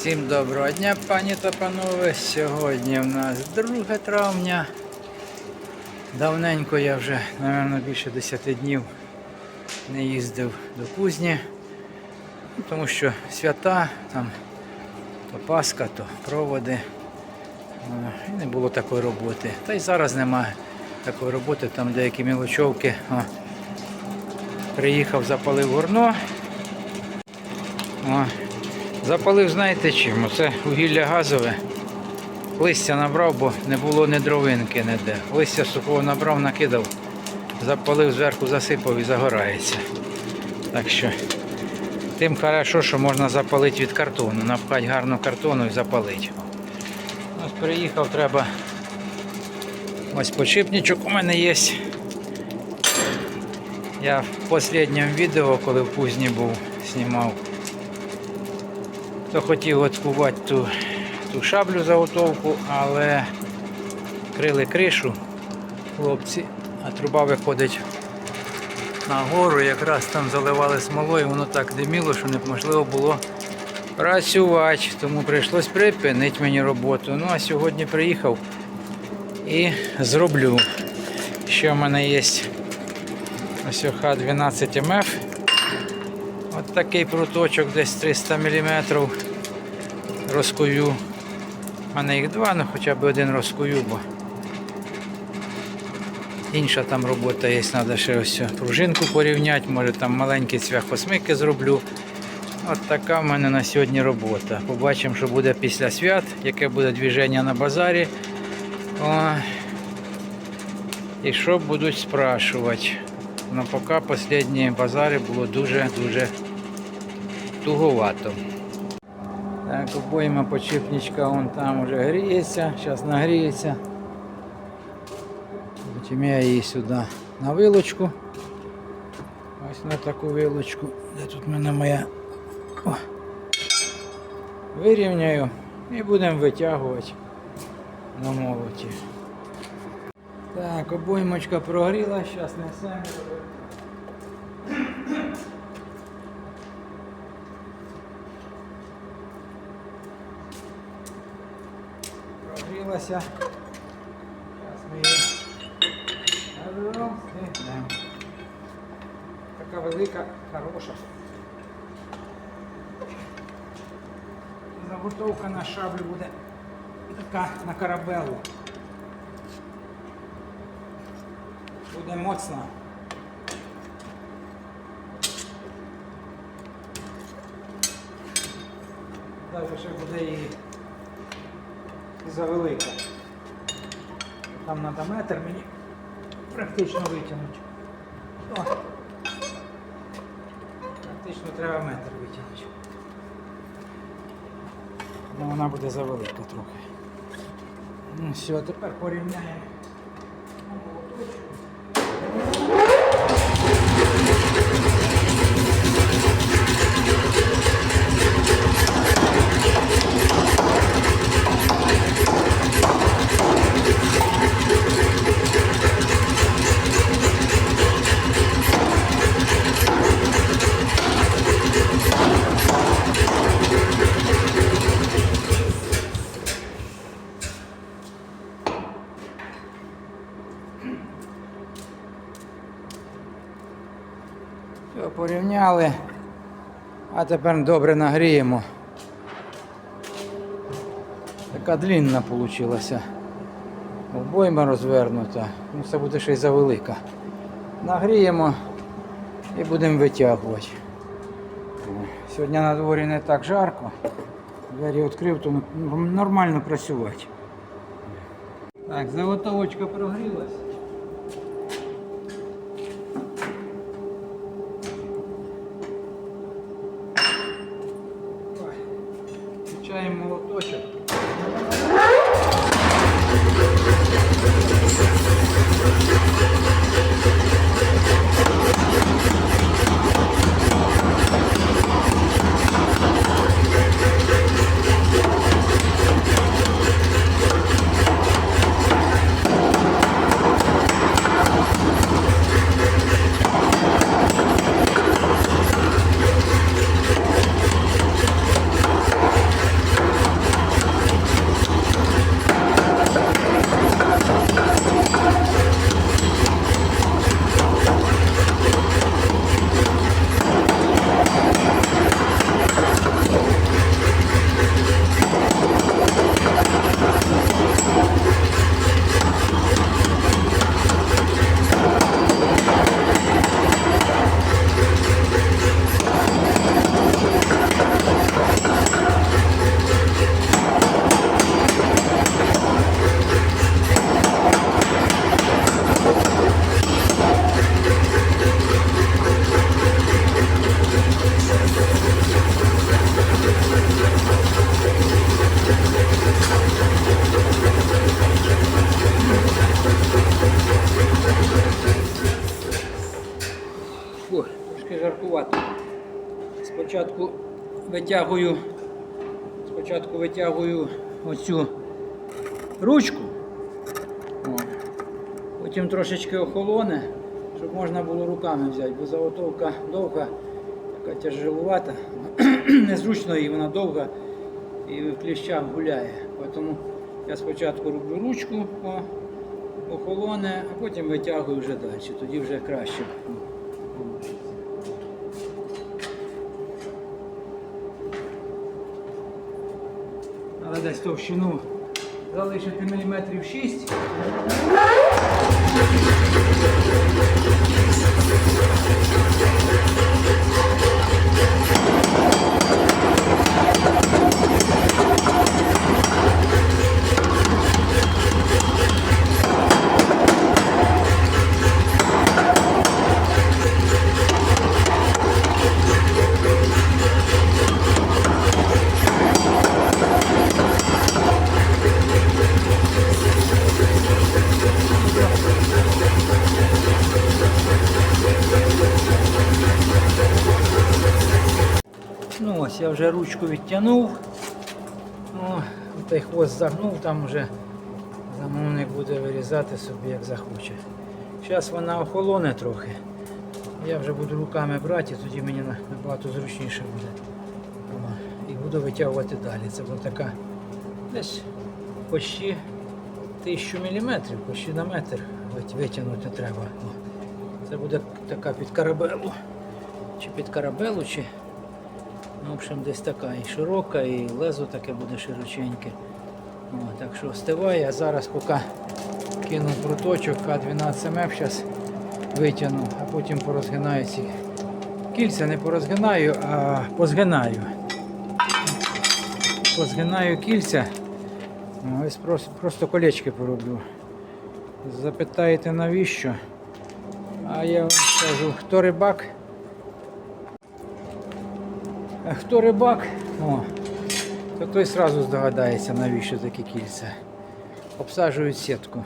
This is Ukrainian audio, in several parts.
Всім доброго дня, пані та панове. Сьогодні в нас 2 травня. Давненько я вже, мабуть, більше 10 днів не їздив до кузні, Ну, тому що свята, там то Пасха, то проводи. І не було такої роботи. Та й зараз немає такої роботи, там деякі мілочовки. О, приїхав, запалив горно. О, Запалив, знаєте чим? Це вугілля газове. Листя набрав, бо не було ні дровинки ніде. Листя сухого набрав, накидав, запалив, зверху засипав і загорається. Так що тим хорошо, що можна запалити від картону. Напхати гарно картону і запалити. Ось приїхав, треба. Ось подшипничок у мене є. Я в останньому відео, коли в кузні був, знімав. Хто хотів откувати ту, ту шаблю заготовку, але крили кришу хлопці, а труба виходить на гору, якраз там заливали смолою, воно так диміло, що неможливо було працювати. Тому прийшлось припинити мені роботу. Ну а сьогодні приїхав і зроблю. Ще в мене є ось ОХ-12 МФ. От такий пруточок десь 300 мм розкую. У мене їх два, ну хоча б один розкую, бо інша там робота є, треба ще ось пружинку порівняти, може там маленькі цвяхосмики зроблю. От така в мене на сьогодні робота. Побачимо, що буде після свят, яке буде движення на базарі. О, і що будуть спрашувати. Ну поки останні базари було дуже-дуже туговато. Так, обойма почіпничка вон там вже гріється, зараз нагріється. Потім я її сюди на вилочку. Ось на таку вилочку. Де тут в мене моя О. вирівняю і будемо витягувати на молоті. Так, обоймочка прогріла, зараз несемо. Прогрілася. Зараз ми її разом згнемо. Така велика, хороша. Заготовка на шаблю буде така на карабелу. Буде моцна. Далі ще буде і завелика. Там треба метр мені практично витягнути. Практично треба метр витягнути. Ну, вона буде завелика трохи. Ну все, тепер порівняємо. А тепер добре нагріємо. Така длінна вийшла. Обойма розвернута. Ну, це буде ще й завелика. Нагріємо і будемо витягувати. Сьогодні на дворі не так жарко. Двері відкрив, то нормально працювати. Так, заготовочка прогрілась. Витягую, спочатку витягую оцю ручку. О. Потім трошечки охолоне, щоб можна було руками взяти, бо заготовка довга, така тяжелувата, незручно її, вона довга і в кліщах гуляє. Тому я спочатку роблю ручку, охолоне, а потім витягую вже далі, тоді вже краще. Десь товщину залишити міліметрів 6. Ручку відтягнув. О, той хвост загнув, там вже замовник буде вирізати собі як захоче. Зараз вона охолоне трохи. Я вже буду руками брати, тоді мені набагато зручніше буде. І буду витягувати далі. Це буде така десь почти тисячу міліметрів, почти на метр витягнути треба. Це буде така під карабелу. Чи під карабелу, чи Ну, в общем, десь така і широка, і лезо таке буде широченьке. О, так що встиває, а зараз поки кину пруточок К12МФ, зараз витягну, а потім порозгинаю ці кільця, не порозгинаю, а позгинаю. Позгинаю кільця. Ось просто, просто колечки пороблю. Запитаєте навіщо? А я вам скажу, хто рибак? А Хто рибак, о, то той сразу здогадається, навіщо такі кільця. Обсаджують сітку.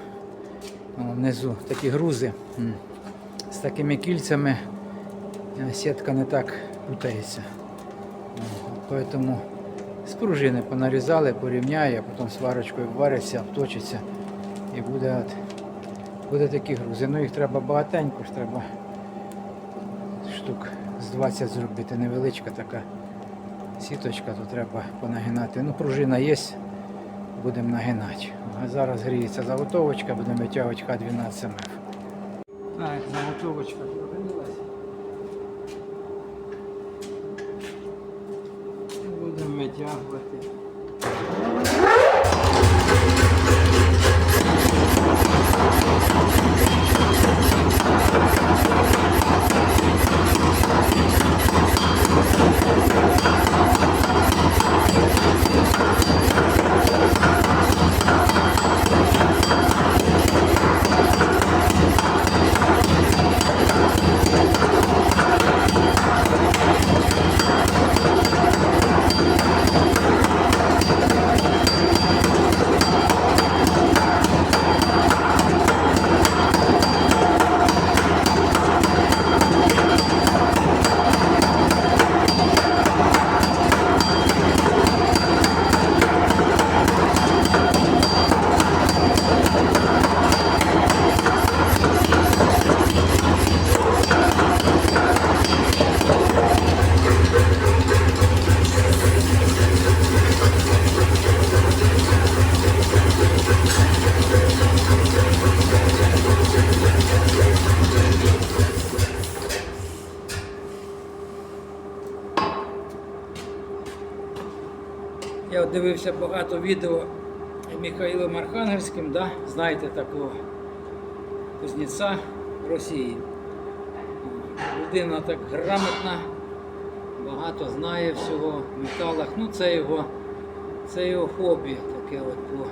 О, внизу такі грузи. З такими кільцями е, сітка не так путається. О, Тому з пружини понарізали, порівняє, а потім сварочкою вариться, обточиться і буде, от, буде такі грузи. Ну їх треба багатенько, треба штук з 20 зробити, невеличка така сіточка, тут треба понагинати. Ну, пружина є, будемо нагинати. А зараз гріється заготовочка, будемо витягувати Х12 МФ. Так, заготовочка прогрілася. Будемо витягувати. Я дивився багато відео Михайлом Архангельським, да? знаєте такого кузнеця Росії. Людина так грамотна, багато знає всього в металах. Ну це його, це його хобі, таке от по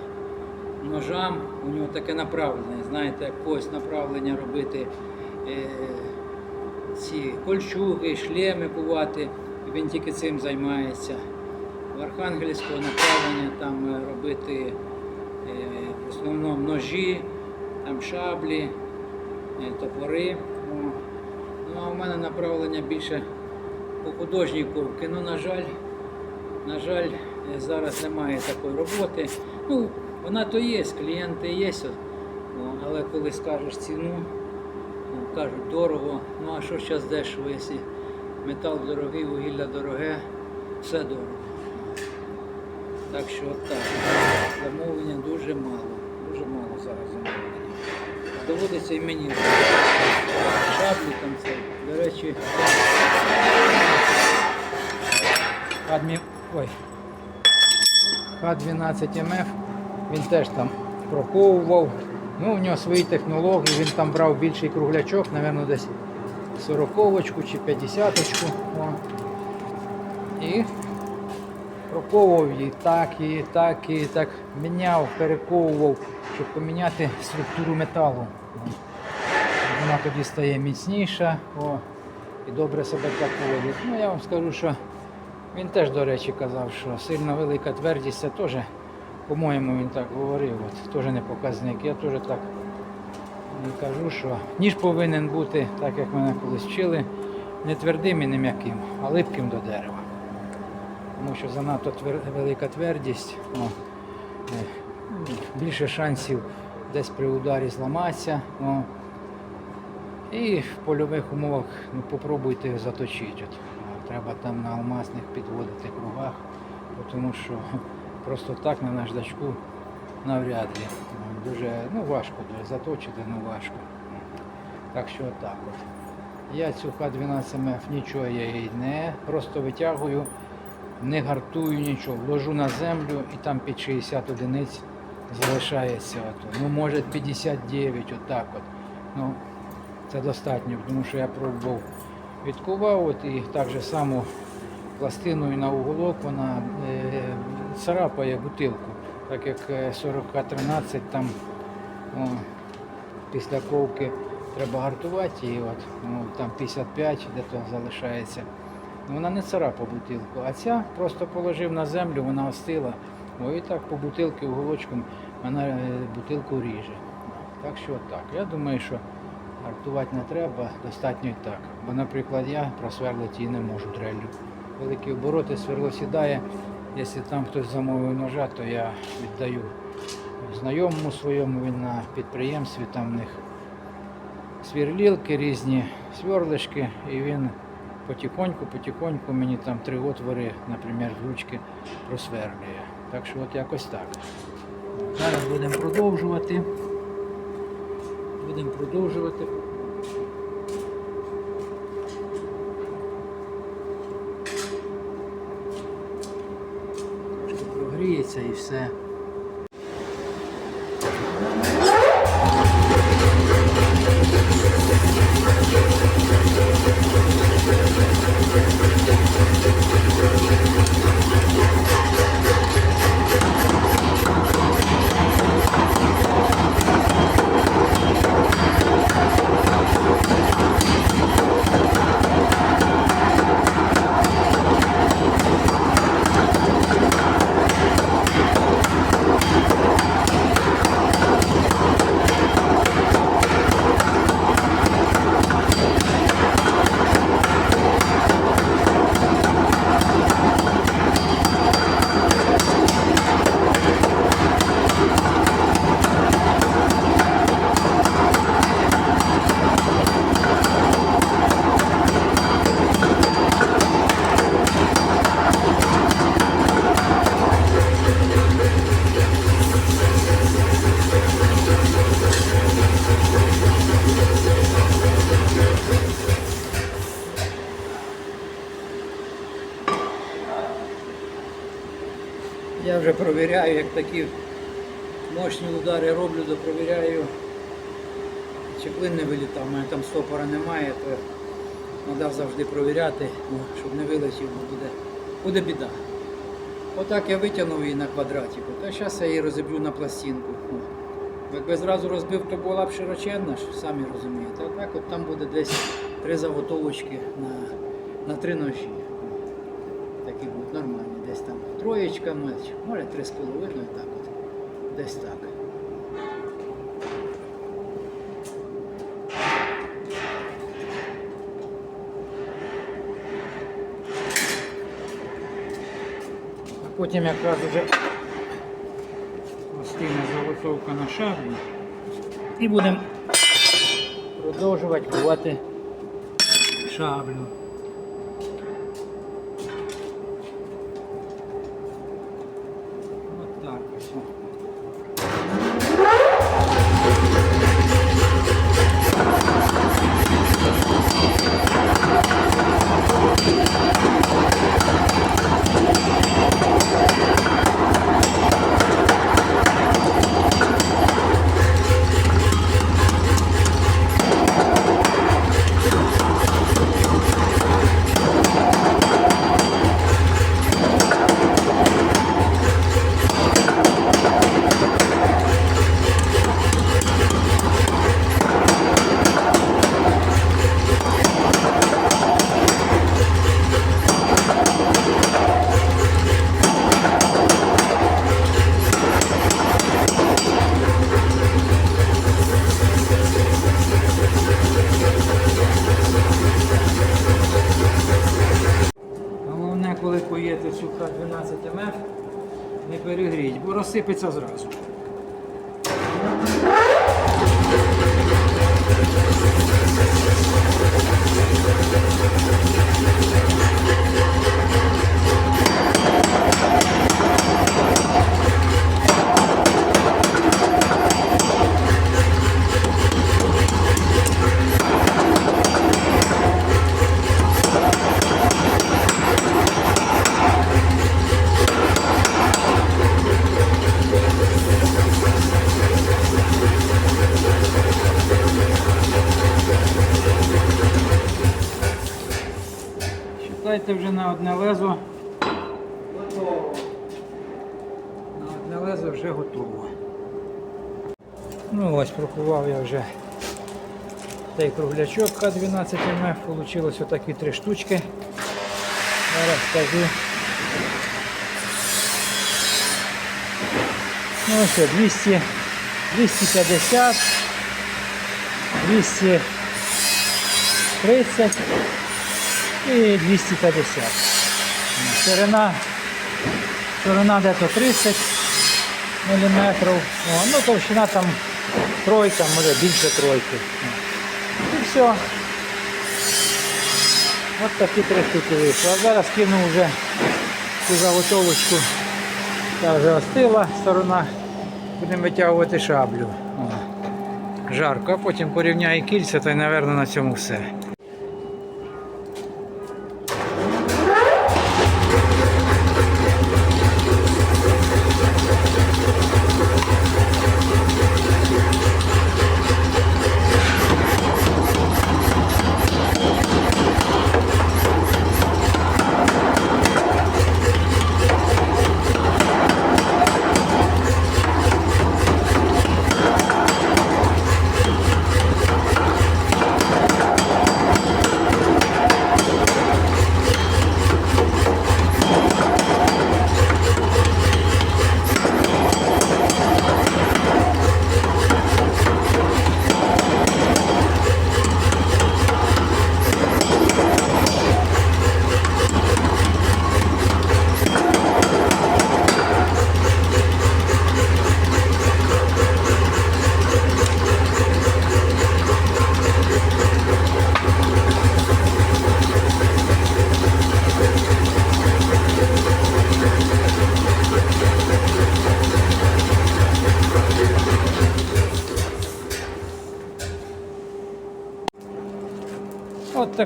ножам. У нього таке направлення, знаєте, як когось направлення робити е, ці кольчуги, шлеми кувати. Він тільки цим займається в Архангельського направлення там е, робити е, в основному ножі, там шаблі, е, топори. Ну а в мене направлення більше по художній ковки. Ну, на жаль, На жаль, зараз немає такої роботи. Ну, вона то є, клієнти є, але коли скажеш ціну, ну, кажуть дорого. Ну а що зараз дешево, якщо метал дорогий, вугілля дороге, все дорого. Так що так. Замовлення дуже мало. Дуже мало зараз замовлення. Доводиться і мені шаблі там це. До речі, Адмі... Ой. Х12МФ, він теж там проковував. Ну, у нього свої технології, він там брав більший круглячок, мабуть, десь 40 чи 50 О. І проковував її так, і так, і так міняв, перековував, щоб поміняти структуру металу. Вона тоді стає міцніша о, і добре себе так поводить. Ну, я вам скажу, що він теж, до речі, казав, що сильно велика твердість це теж, по-моєму, він так говорив, от, теж не показник. Я теж так і кажу, що ніж повинен бути, так як мене колись вчили, не твердим і не м'яким, а липким до дерева. Тому що занадто твер... велика твердість, о, більше шансів десь при ударі зламатися. О, і в польових умовах ну, попробуйте заточити. Треба там на алмазних підводити кругах, тому що просто так на наждачку навряд ли. Дуже ну, важко дуже заточити, ну важко. Так що так от. Я цю Х12МФ нічого я її не просто витягую, не гартую нічого, вложу на землю і там під 60 одиниць залишається. От. Ну, може 59, отак от. Ну, це достатньо, тому що я пробував відкував от, і так же само пластиною на уголок вона е, царапає бутилку, так як е, 40К13 там о, після ковки треба гартувати і от, ну, там 55 де то залишається. Вона не царапа бутилку, а ця просто положив на землю, вона остила. О, і так по бутилки уголочком вона е, бутилку ріже. Так що так. Я думаю, що Гартувати не треба, достатньо і так. Бо, наприклад, я просверлити її не можу дреллю. Великі обороти, сверло сідає. Якщо там хтось замовив ножа, то я віддаю знайомому своєму, він на підприємстві, там в них сверлілки різні, сверлишки, і він потихоньку, потихоньку мені там три отвори, наприклад, ручки просверлює. Так що от якось так. Зараз будемо продовжувати. Будемо продовжувати. Прогріється і все. Вже як такі мощні удари роблю, то провіряю, чи клин не вилітав. У мене там стопора немає, то треба завжди провіряти, ну, щоб не вилетів, буде, буде біда. Отак я витягнув її на квадратику, та зараз я її розіб'ю на пластинку. Якби зразу розбив, то була б широченна, самі розумієте. А так от там буде десь три заготовочки на, на три ножі. Такі будуть нормальні. Десь там троєчка, може, три з половиною, так от. Десь так. А потім якраз вже остигне заготовка на шаблю. І будемо продовжувати кувати шаблю. Перегріть, бо розсипеться зразу. На одне лезо. Готово. На одне лезо вже готово. Ну ось прокував я вже цей круглячок К12 МФ. Получилось отакі три штучки. Зараз скажу. Ну ось 200, 250, 230 і 250. Ширина, ширина дето 30 мм. О, ну товщина там тройка, може більше тройки. І все. Ось такі три штуки вийшли. А зараз кину вже цю заготовочку. Та вже остила сторона. Будемо витягувати шаблю. О. Жарко, а потім порівняю кільця, та й, мабуть, на цьому все.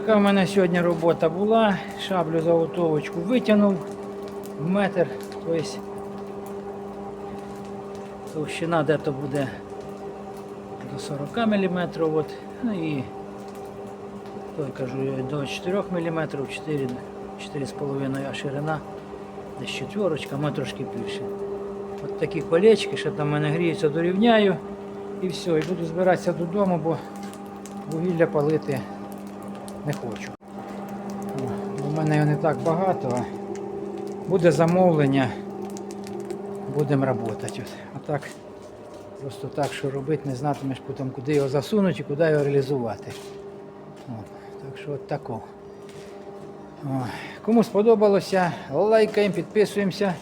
Така в мене сьогодні робота була. Шаблю заготовочку витягнув в метр. Тобто товщина дето буде до 40 мм. От. Ну і той кажу до 4 мм, 4, 4,5 а ширина, десь четверочка, ми трошки більше. От такі колечки, що там мене гріються, дорівняю і все. І буду збиратися додому, бо вугілля палити не хочу. У мене його не так багато, буде замовлення, будемо працювати. А так, просто так, що робити, не знатимеш потім, куди його засунути і куди його реалізувати. От. Так що от тако. Кому сподобалося, лайкаємо, підписуємося.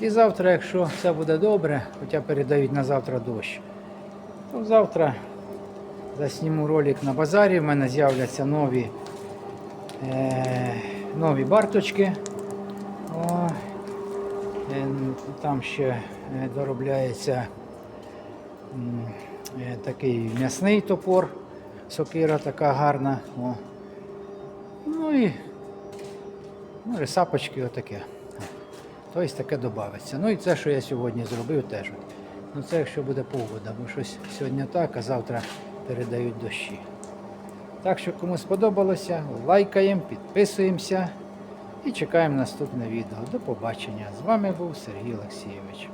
І завтра, якщо все буде добре, хоча передають на завтра дощ, то завтра засніму ролик на базарі. В мене з'являться нові, е, нові барточки. О, е, там ще е, доробляється е, такий м'ясний топор, сокира така гарна. О. Ну і ну, і сапочки отаке. Тобто таке додається. Ну і це, що я сьогодні зробив, теж. Ну це якщо буде погода, бо щось сьогодні так, а завтра передають дощі. Так що кому сподобалося, лайкаємо, підписуємося і чекаємо наступне відео. До побачення. З вами був Сергій Олексійович.